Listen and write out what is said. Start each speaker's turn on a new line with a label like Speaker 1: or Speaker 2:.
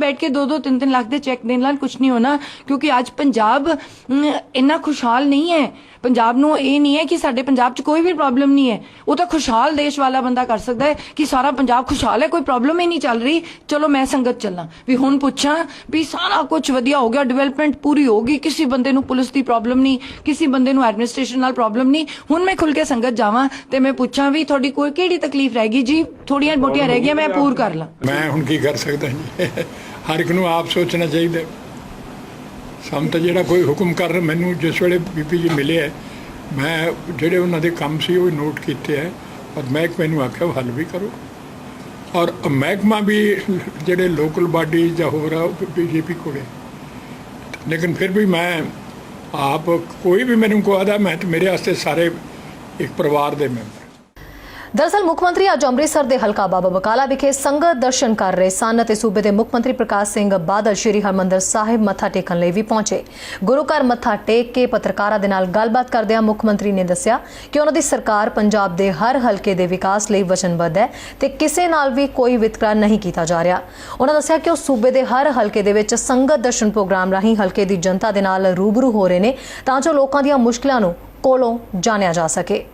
Speaker 1: ਬੈਠ ਕੇ 2-2 3-3 ਲੱਖ ਦੇ ਚੈੱਕ ਦੇਣ ਨਾਲ ਕੁਝ ਨਹੀਂ ਹੋਣਾ, ਕਿਉਂਕਿ ਅੱਜ ਪੰਜਾਬ ਇੰਨਾ ਖੁਸ਼ਹਾਲ ਨਹੀਂ ਹੈ। ਪੰਜਾਬ ਨੂੰ ਇਹ ਨਹੀਂ ਹੈ ਕਿ ਸਾਡੇ ਪੰਜਾਬ 'ਚ ਕੋਈ ਵੀ ਪ੍ਰੋਬਲਮ ਨਹੀਂ ਹੈ। ਉਹ ਤਾਂ ਖੁਸ਼ਹਾਲ ਦੇਸ਼ ਵਾਲਾ ਬੰਦਾ ਕਰ ਸਕਦਾ ਹੈ ਕਿ ਸਾਰਾ ਪੰਜਾਬ ਖੁਸ਼ਹਾਲ ਹੈ, ਕੋਈ ਪ੍ਰੋਬਲਮ ਹੀ ਨਹੀਂ ਚੱਲ ਰਹੀ। ਚਲੋ ਮੈਂ ਸੰਗਤ ਚੱਲਾਂ। ਵੀ ਹੁਣ ਪੁੱਛਾਂ ਵੀ ਸਾਰਾ ਕੁਝ ਵਧੀਆ ਹੋ ਗਿਆ ਡਿਵੈਲਪਮੈਂਟ ਪੂਰੀ ਹੋ ਗਈ, ਕਿਸੇ ਬੰਦੇ ਨੂੰ ਪੁਲਿਸ ਦੀ ਪ੍ਰੋਬਲਮ ਨਹੀਂ, ਕਿਸੇ ਬੰਦੇ ਨੂੰ ਐਡਮਿਨਿਸਟ੍ਰੇਸ਼ਨ ਨਾਲ ਪ੍ਰੋਬਲਮ ਨਹੀਂ। ਹੁਣ ਮੈਂ ਖੁੱਲ ਕੇ ਸੰਗਤ ਜਾਵਾਂ ਤੇ ਮੈਂ ਪੁੱਛਾਂ ਵੀ ਤੁਹਾਡੀ ਕੋਈ ਕਿਹੜੀ ਤਕਲੀਫ ਰਹਿ ਗਈ ਜੀ? ਥੋੜੀਆਂ ਮੋਟੀਆਂ ਰਹਿ ਗਈਆਂ ਮੈਂ ਪੂਰ ਕਰ ਲਾਂ।
Speaker 2: ਮੈਂ ਹੁਣ ਕੀ ਕਰ ਸਕਦਾ ਜੀ? ਹਰ ਇੱਕ ਨੂੰ ਆਪ ਸੋਚਣਾ ਚਾਹੀਦਾ। ਸਮ ਤਾਂ ਜਿਹੜਾ ਕੋਈ ਹੁਕਮ ਕਰ ਮੈਨੂੰ ਜਿਸ ਵੇਲੇ ਬੀਪੀ ਜੀ ਮਿਲੇ ਹੈ ਮੈਂ ਜਿਹੜੇ ਉਹਨਾਂ ਦੇ ਕੰਮ ਸੀ ਉਹ ਨੋਟ ਕੀਤੇ ਹੈ ਔਰ ਮਹਿਕਮੇ ਨੂੰ ਆਖਿਆ ਹੱਲ ਵੀ ਕਰੋ। ਔਰ ਮਹਿਕਮਾ ਵੀ ਜਿਹੜੇ ਲੋਕਲ ਬਾਡੀ ਜਾਂ ਹੋਰ ਆ ਬੀਜੇਪੀ ਕੋਲੇ। ਲੇਕਿਨ ਫਿਰ ਵੀ ਮੈਂ ਆਪ ਕੋਈ ਵੀ ਮੈਨੂੰ ਕੋ ਆਦਾ ਮੈਂ ਤੇ ਮੇਰੇ ਵਾਸਤੇ ਸਾਰੇ ਇੱਕ ਪਰਿਵਾਰ ਦੇ ਮੈਂਬਰ।
Speaker 3: ਦਰਅਸਲ, ਮੁੱਖ ਮੰਤਰੀ ਅੱਜ ਅੰਮ੍ਰਿਤਸਰ ਦੇ ਹਲਕਾ ਬਾਬਾ ਬਕਾਲਾ ਵਿਖੇ ਸੰਗਤ ਦਰਸ਼ਨ ਕਰ ਰਹੇ ਸਨ ਅਤੇ ਸੂਬੇ ਦੇ ਮੁੱਖ ਮੰਤਰੀ ਪ੍ਰਕਾਸ਼ ਸਿੰਘ ਬਾਦਲ ਸ਼੍ਰੀ ਹਰਮੰਦਰ ਸਾਹਿਬ ਮੱਥਾ ਟੇਕਣ ਲਈ ਵੀ ਪਹੁੰਚੇ। ਗੁਰੂ ਘਰ ਮੱਥਾ ਟੇਕ ਕੇ ਪੱਤਰਕਾਰਾਂ ਦੇ ਨਾਲ ਗੱਲਬਾਤ ਕਰਦਿਆਂ ਮੁੱਖ ਮੰਤਰੀ ਨੇ ਦੱਸਿਆ ਕਿ ਉਹਨਾਂ ਦੀ ਸਰਕਾਰ ਪੰਜਾਬ ਦੇ ਹਰ ਹਲਕੇ ਦੇ ਵਿਕਾਸ ਲਈ ਵਚਨਬੱਧ ਹੈ ਤੇ ਕਿਸੇ ਨਾਲ ਵੀ ਕੋਈ ਵਿਤਕਰਾ ਨਹੀਂ ਕੀਤਾ ਜਾ ਰਿਹਾ। ਉਹਨਾਂ ਦੱਸਿਆ ਕਿ ਉਹ ਸੂਬੇ ਦੇ ਹਰ ਹਲਕੇ ਦੇ ਵਿੱਚ ਸੰਗਤ ਦਰਸ਼ਨ ਪ੍ਰੋਗਰਾਮ ਰਾਹੀਂ ਹਲਕੇ ਦੀ ਜਨਤਾ ਦੇ ਨਾਲ ਰੂਬਰੂ ਹੋ ਰਹੇ ਨੇ ਤਾਂ ਜੋ ਲੋਕਾਂ ਦੀਆਂ ਮੁਸ਼ਕਲਾਂ ਨੂੰ ਕੋਲੋਂ ਜਾਣਿਆ ਜਾ ਸਕੇ।